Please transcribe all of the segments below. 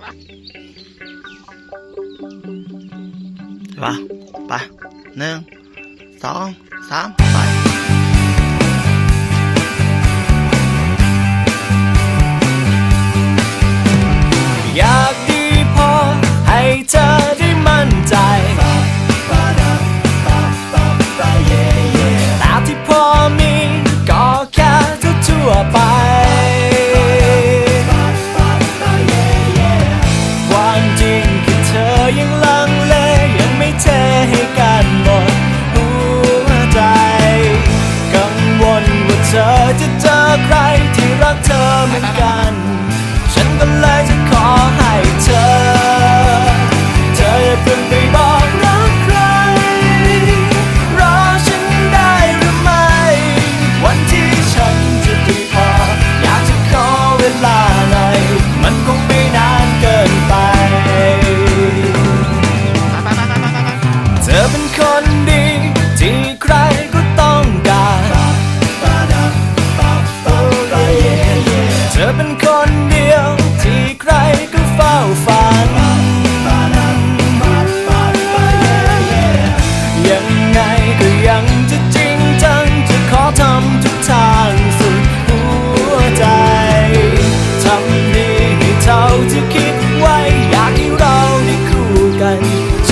ไปไปหนึ่งสองสามไป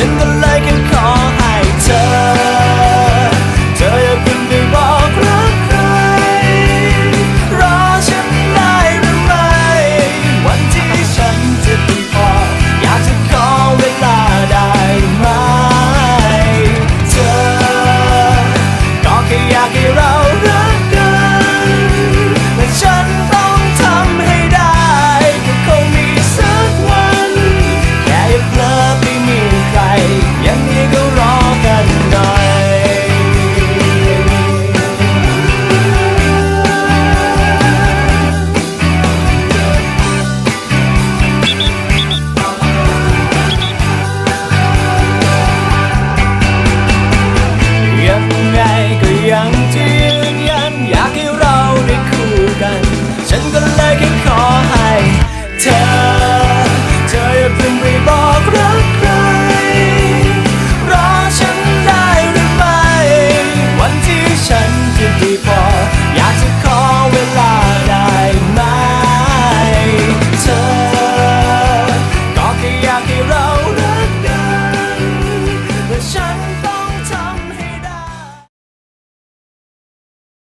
in the งที่ยืนยันอยากให้เราได้คู่กัน ฉันก็เลยแค่ขอให้เธอ